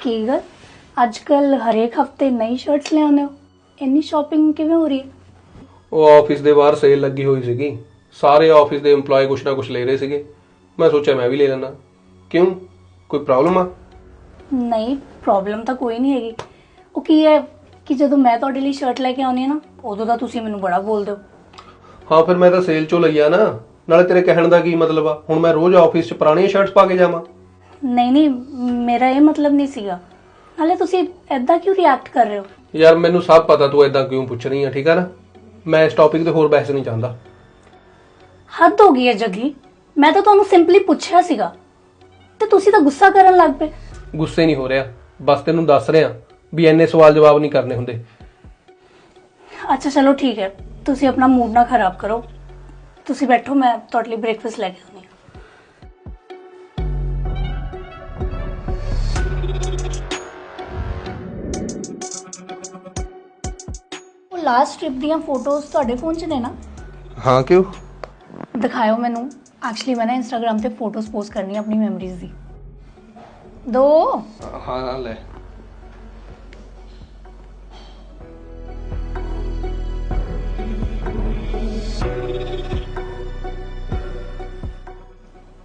ਕੀ ਗੱਲ? ਅੱਜ ਕੱਲ ਹਰੇਕ ਹਫ਼ਤੇ ਨਈ ਸ਼ਰਟਸ ਲੈ ਆਉਂਦੇ ਹੋ? ਇੰਨੀ ਸ਼ਾਪਿੰਗ ਕਿਵੇਂ ਹੋ ਰਹੀ ਹੈ? ਉਹ ਆਫਿਸ ਦੇ ਬਾਹਰ ਸੇਲ ਲੱਗੀ ਹੋਈ ਸੀਗੀ। ਸਾਰੇ ਆਫਿਸ ਦੇ EMPLOYE ਕੁਛ ਨਾ ਕੁਛ ਲੈ ਰਹੇ ਸੀਗੇ। ਮੈਂ ਸੋਚਿਆ ਮੈਂ ਵੀ ਲੈ ਲੈਣਾ ਕਿਉਂ? ਕੋਈ ਪ੍ਰੋਬਲਮ ਆ? ਨਹੀਂ ਪ੍ਰੋਬਲਮ ਤਾਂ ਕੋਈ ਨਹੀਂ ਹੈਗੀ। ਉਹ ਕੀ ਹੈ ਕਿ ਜਦੋਂ ਮੈਂ ਤੁਹਾਡੇ ਲਈ ਸ਼ਰਟ ਲੈ ਕੇ ਆਉਂਦੀ ਹਾਂ ਨਾ ਉਦੋਂ ਤਾਂ ਤੁਸੀਂ ਮੈਨੂੰ ਬੜਾ ਬੋਲਦੇ ਹੋ। ਹਾਂ ਫਿਰ ਮੈਂ ਤਾਂ ਸੇਲ ਚੋਂ ਲਈ ਆ ਨਾ। ਨਾਲੇ ਤੇਰੇ ਕਹਿਣ ਦਾ ਕੀ ਮਤਲਬ ਆ? ਹੁਣ ਮੈਂ ਰੋਜ਼ ਆਫਿਸ 'ਚ ਪੁਰਾਣੀਆਂ ਸ਼ਰਟਸ ਪਾ ਕੇ ਜਾਵਾਂ। ਨਹੀਂ ਨਹੀਂ ਮੇਰਾ ਇਹ ਮਤਲਬ ਨਹੀਂ ਸੀਗਾ। ਨਾਲੇ ਤੁਸੀਂ ਐਦਾਂ ਕਿਉਂ ਰਿਐਕਟ ਕਰ ਰਹੇ ਹੋ? ਯਾਰ ਮੈਨੂੰ ਸਭ ਪਤਾ ਤੂੰ ਐਦਾਂ ਕਿਉਂ ਪੁੱਛ ਰਹੀ ਆ ਠੀਕ ਆ ਨਾ? ਮੈਂ ਇਸ ਟੌਪਿਕ ਤੇ ਹੋਰ ਬਹਿਸ ਨਹੀਂ ਚਾਹੁੰਦਾ। ਹੱਦ ਹੋ ਗਈ ਹੈ ਜੱਗੀ। ਮੈਂ ਤਾਂ ਤੁਹਾਨੂੰ ਸਿੰਪਲੀ ਪੁੱਛਿਆ ਸੀਗਾ। ਤੇ ਤੁਸੀਂ ਤਾਂ ਗੁੱਸਾ ਕਰਨ ਲੱਗ ਪਏ। ਗੁੱਸੇ ਨਹੀਂ ਹੋ ਰਿਹਾ। ਬਸ ਤੈਨੂੰ ਦੱਸ ਰਿਹਾ ਵੀ ਐਨੇ ਸਵਾਲ ਜਵਾਬ ਨਹੀਂ ਕਰਨੇ ਹੁੰਦੇ। ਅੱਛਾ ਚਲੋ ਠੀਕ ਹੈ। ਤੁਸੀਂ ਆਪਣਾ ਮੂਡ ਨਾ ਖਰਾਬ ਕਰੋ। ਤੁਸੀਂ ਬੈਠੋ ਮੈਂ ਤੁਹਾਡੇ ਲਈ ਬ੍ਰੇਕਫਾਸਟ ਲੈ ਕੇ ਆਉਂਦੀ ਹਾਂ। ਲਾਸਟ ਟ੍ਰਿਪ ਦੀਆਂ ਫੋਟੋਜ਼ ਤੁਹਾਡੇ ਫੋਨ 'ਚ ਨੇ ਨਾ? ਹਾਂ ਕਿਉਂ? ਦਿਖਾਓ ਮੈਨੂੰ। ਐਕਚੁਅਲੀ ਮੈਂ ਨਾ ਇੰਸਟਾਗ੍ਰam ਤੇ ਫੋਟੋਜ਼ ਪੋਸਟ ਕਰਨੀ ਆਪਣੀ ਮੈਮਰੀਜ਼ ਦੀ। ਦੋ। ਹਾਂ ਹਾਂ ਲੈ।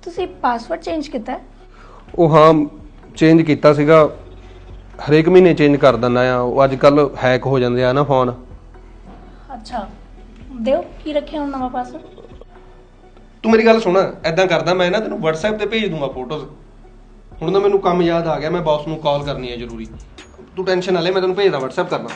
ਤੁਸੀਂ ਪਾਸਵਰਡ ਚੇਂਜ ਕੀਤਾ? ਹੈ? ਉਹ ਹਾਂ ਚੇਂਜ ਕੀਤਾ ਸੀਗਾ। ਹਰੇਕ ਮਹੀਨੇ ਚੇਂਜ ਕਰ ਦਿੰਦਾ ਆ। ਉਹ ਅੱਜ ਕੱਲ ਹੈਕ ਹੋ ਜਾਂਦੇ ਆ ਨਾ ਫੋਨ ਅੱਛਾ। ਦਿਓ ਕੀ ਰੱਖਿਆ ਹੁਣ ਨਵਾਂ ਪਾਸਵਰਡ ਤੂੰ ਮੇਰੀ ਗੱਲ ਸੁਣ ਐਦਾਂ ਕਰਦਾ ਮੈਂ ਨਾ ਤੈਨੂੰ WhatsApp ਤੇ ਭੇਜ ਦੂੰਗਾ ਫੋਟੋਜ਼ ਹੁਣ ਨਾ ਮੈਨੂੰ ਕੰਮ ਯਾਦ ਆ ਗਿਆ ਮੈਂ ਬੌਸ ਨੂੰ ਕਾਲ ਕਰਨੀ ਹੈ ਜ਼ਰੂਰੀ। ਤੂੰ ਟੈਨਸ਼ਨ ਨਾ ਲੈ ਮੈਂ ਤੈਨੂੰ ਭੇਜਦਾ WhatsApp ਕਰਨਾ।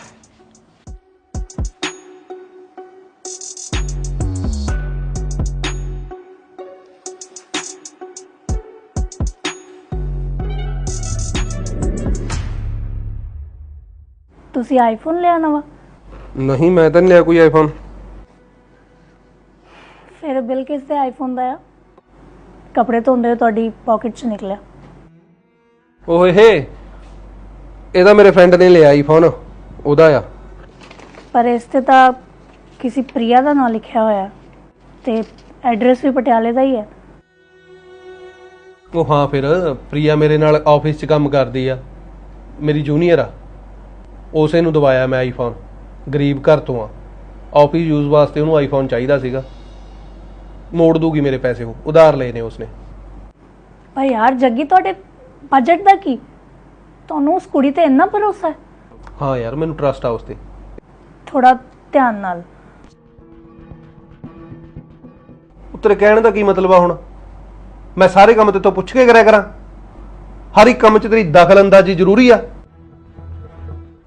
ਤੁਸੀਂ ਆਈਫੋਨ ਲਿਆ ਨਵਾਂ? ਨਹੀਂ ਮੈਂ ਤਾਂ ਨਹੀਂ ਲਿਆ ਕੋਈ ਆਈਫੋਨ ਫਿਰ ਬਿਲ ਕਿਸ ਦੇ ਆਈਫੋਨ ਦਾ ਆ? ਕੱਪੜੇ ਧੋਂਦੇ ਹੋਏ ਤੁਹਾਡੀ ਪਾਕਟ 'ਚ ਨਿਕਲਿਆ। ਓਏ ਹੇ ਇਹਦਾ ਮੇਰੇ ਫਰੈਂਡ ਨੇ ਲਿਆ ਆਈਫੋਨ ਉਹਦਾ ਆ। ਪਰ ਇਸ ਤੇ ਤਾਂ ਕਿਸੇ ਪ੍ਰਿਆ ਦਾ ਨਾਮ ਲਿਖਿਆ ਹੋਇਆ। ਤੇ ਐਡਰੈਸ ਵੀ ਪਟਿਆਲੇ ਦਾ ਹੀ ਹੈ ਉਹ ਹਾਂ ਫਿਰ ਪ੍ਰਿਆ ਮੇਰੇ ਨਾਲ ਆਫਿਸ 'ਚ ਕੰਮ ਕਰਦੀ ਆ। ਮੇਰੀ ਜੂਨੀਅਰ ਆ। ਉਸੇ ਨੂੰ ਦਵਾਇਆ ਮੈਂ ਆਈਫੋਨ ਗਰੀਬ ਘਰ ਤੋਂ ਆ। ਆਫਿਸ ਯੂਜ਼ ਵਾਸਤੇ ਉਹਨੂੰ ਆਈਫੋਨ ਚਾਹੀਦਾ ਸੀਗਾ। ਮੋੜ ਦੂਗੀ ਮੇਰੇ ਪੈਸੇ ਉਹ ਉਧਾਰ ਲਏ ਨੇ ਉਸਨੇ। ਪਰ ਯਾਰ ਜੱਗੀ ਤੁਹਾਡੇ ਬਜਟ ਦਾ ਕੀ? ਤੁਹਾਨੂੰ ਉਸ ਕੁੜੀ ਤੇ ਇੰਨਾ ਭਰੋਸਾ ਹੈ? ਹਾਂ ਯਾਰ ਮੈਨੂੰ ਟਰਸਟ ਆ ਉਸ ਤੇ ਥੋੜਾ ਧਿਆਨ ਨਾਲ। ਉੱਤਰੇ ਕਹਿਣ ਦਾ ਕੀ ਮਤਲਬ ਆ ਹੁਣ? ਮੈਂ ਸਾਰੇ ਕੰਮ ਤੇ ਤੋਂ ਪੁੱਛ ਕੇ ਕਰਿਆ ਕਰਾਂ। ਹਰ ਇੱਕ ਕੰਮ 'ਚ ਤੇਰੀ ਦਖਲ ਅੰਦਾਜ਼ੀ ਜ਼ਰੂਰੀ ਆ।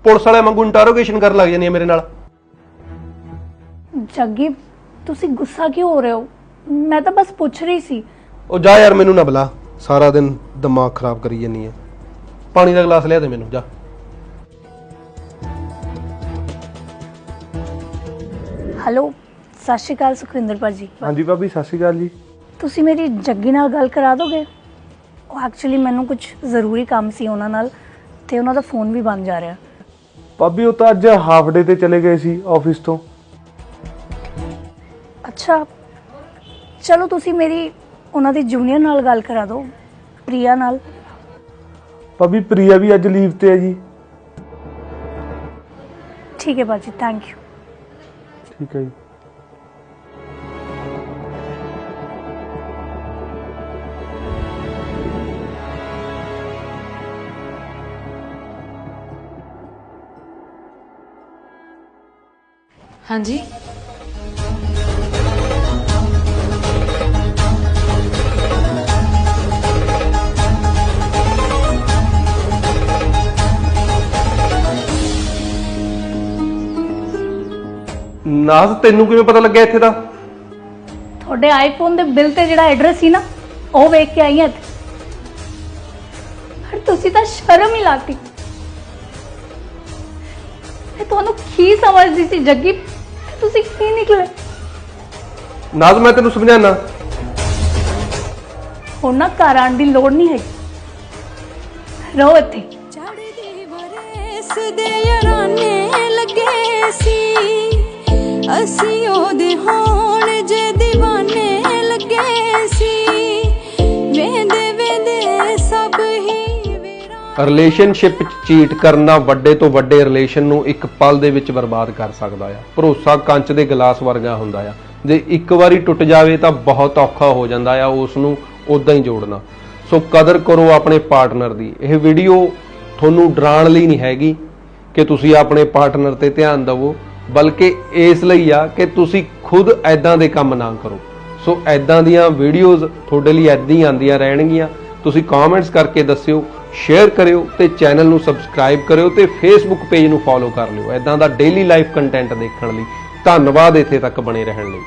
ਪੁਲਿਸ ਵਾਲੇ ਵਾਂਗੂ ਇੰਟਰੋਗੇਸ਼ਨ ਕਰਨ ਲੱਗ ਜਾਂਦੀ ਆ ਮੇਰੇ ਨਾਲ। ਜੱਗੀ ਤੁਸੀਂ ਗੁੱਸਾ ਕਿਉਂ ਹੋ ਰਹੇ ਹੋ? ਮੈਂ ਤਾਂ ਬਸ ਪੁੱਛ ਰਹੀ ਸੀ। ਉਹ ਜਾ ਯਾਰ ਮੈਨੂੰ ਨਾ ਬੁਲਾ। ਸਾਰਾ ਦਿਨ ਦਿਮਾਗ ਖਰਾਬ ਕਰੀ ਜਾਂਦੀ ਹੈ ਪਾਣੀ ਦਾ ਗਲਾਸ ਲਿਆ ਦੇ ਮੈਨੂੰ ਜਾ। ਹੈਲੋ ਸਤਿ ਸ਼੍ਰੀ ਅਕਾਲ ਸੁਖਵਿੰਦਰ ਭਾਜੀ। ਹਾਂਜੀ ਭਾਬੀ ਸਤਿ ਸ਼੍ਰੀ ਅਕਾਲ ਜੀ। ਤੁਸੀਂ ਮੇਰੀ ਜੱਗੀ ਨਾਲ ਗੱਲ ਕਰਾ ਦੋਗੇ? ਉਹ ਐਕਚੁਅਲੀ ਮੈਨੂੰ ਕੁਝ ਜ਼ਰੂਰੀ ਕੰਮ ਸੀ ਉਹਨਾਂ ਨਾਲ ਤੇ ਉਹਨਾਂ ਦਾ ਫੋਨ ਵੀ ਬੰਦ ਜਾ ਰਿਹਾ। ਭਾਬੀ ਉਹ ਤਾਂ ਅੱਜ ਹਾਫ ਡੇ ਤੇ ਚਲੇ ਗਏ ਸੀ ਆਫਿਸ ਤੋਂ। ਅੱਛਾ ਚਲੋ ਤੁਸੀਂ ਮੇਰੀ ਉਹਨਾਂ ਦੀ ਜੂਨੀਅਰ ਨਾਲ ਗੱਲ ਕਰਾ ਦਿਓ ਪ੍ਰਿਆ ਨਾਲ। ਭਾਬੀ ਪ੍ਰਿਆ ਵੀ ਅੱਜ ਲੀਵ ਤੇ ਹੈ ਜੀ। ਠੀਕ ਹੈ ਭਾਜੀ ਥੈਂਕ ਯੂ ਠੀਕ ਹੈ ਜੀ। ਹਾਂਜੀ। ਨਾਜ਼ ਤੈਨੂੰ ਕਿਵੇਂ ਪਤਾ ਲੱਗਿਆ ਇੱਥੇ ਦਾ? ਤੁਹਾਡੇ ਆਈਫੋਨ ਦੇ ਬਿੱਲ ਤੇ ਜਿਹੜਾ ਐਡਰੈਸ ਸੀ ਨਾ ਉਹ ਵੇਖ ਕੇ ਆਈ ਹਾਂ ਇੱਥੇ। ਪਰ ਤੁਸੀਂ ਤਾਂ ਸ਼ਰਮ ਹੀ ਲਾਤੀ। ਮੈਂ ਤੁਹਾਨੂੰ ਕੀ ਸਮਝਦੀ ਸੀ ਜੱਗੀ? ਤੁਸੀਂ ਕੀ ਨਿਕਲੇ ਨਾਜ਼ ਮੈਂ ਤੈਨੂੰ ਸਮਝਾਣਾ ਹੁਣ ਨਾ ਘਰ ਦੀ ਲੋੜ ਨਹੀਂ ਹੈਗੀ। ਰਹੋ ਇੱਥੇ। ਚੜ੍ਹਦੀ ਬਰੇਸ ਦੇ ਯਾਰਾਨੇ ਲੱਗੇ ਸੀ। ਅਸੀਂ ਉਹਦੇ ਹੋਣ ਜੇ ਰਿਲੇਸ਼ਨਸ਼ਿਪ 'ਚ ਚੀਟ ਕਰਨਾ ਵੱਡੇ ਤੋਂ ਵੱਡੇ ਰਿਲੇਸ਼ਨ ਨੂੰ ਇੱਕ ਪਲ ਦੇ ਵਿੱਚ ਬਰਬਾਦ ਕਰ ਸਕਦਾ ਆ। ਭਰੋਸਾ ਕੰਚ ਦੇ ਗਲਾਸ ਵਰਗਾ ਹੁੰਦਾ ਆ। ਜੇ ਇੱਕ ਵਾਰੀ ਟੁੱਟ ਜਾਵੇ ਤਾਂ ਬਹੁਤ ਔਖਾ ਹੋ ਜਾਂਦਾ ਆ ਉਸ ਨੂੰ ਉਦਾਂ ਹੀ ਜੋੜਨਾ। ਸੋ ਕਦਰ ਕਰੋ ਆਪਣੇ ਪਾਰਟਨਰ ਦੀ। ਇਹ ਵੀਡੀਓ ਤੁਹਾਨੂੰ ਡਰਾਉਣ ਲਈ ਨਹੀਂ ਹੈਗੀ ਕਿ ਤੁਸੀਂ ਆਪਣੇ ਪਾਰਟਨਰ ਤੇ ਧਿਆਨ ਦਿਵੋ, ਬਲਕਿ ਇਸ ਲਈ ਆ ਕਿ ਤੁਸੀਂ ਖੁਦ ਐਦਾਂ ਦੇ ਕੰਮ ਨਾ ਕਰੋ। ਸੋ ਐਦਾਂ ਦੀਆਂ ਵੀਡੀਓਜ਼ ਤੁਹਾਡੇ ਲਈ ਐਦਾਂ ਹੀ ਆਉਂਦੀਆਂ ਰਹਿਣਗੀਆਂ। ਤੁਸੀਂ ਕਮੈਂਟਸ ਕਰਕੇ ਦੱਸਿਓ ਸ਼ੇਅਰ ਕਰਿਓ ਤੇ ਚੈਨਲ ਨੂੰ ਸਬਸਕ੍ਰਾਈਬ ਕਰਿਓ ਤੇ ਫੇਸਬੁੱਕ ਪੇਜ ਨੂੰ ਫੋਲੋ ਕਰ ਲਿਓ। ਐਦਾਂ ਦਾ ਡੇਲੀ ਲਾਈਫ ਕੰਟੈਂਟ ਦੇਖਣ ਲਈ ਧੰਨਵਾਦ ਇੱਥੇ ਤੱਕ ਬਣੇ ਰਹਿਣ ਲਈ।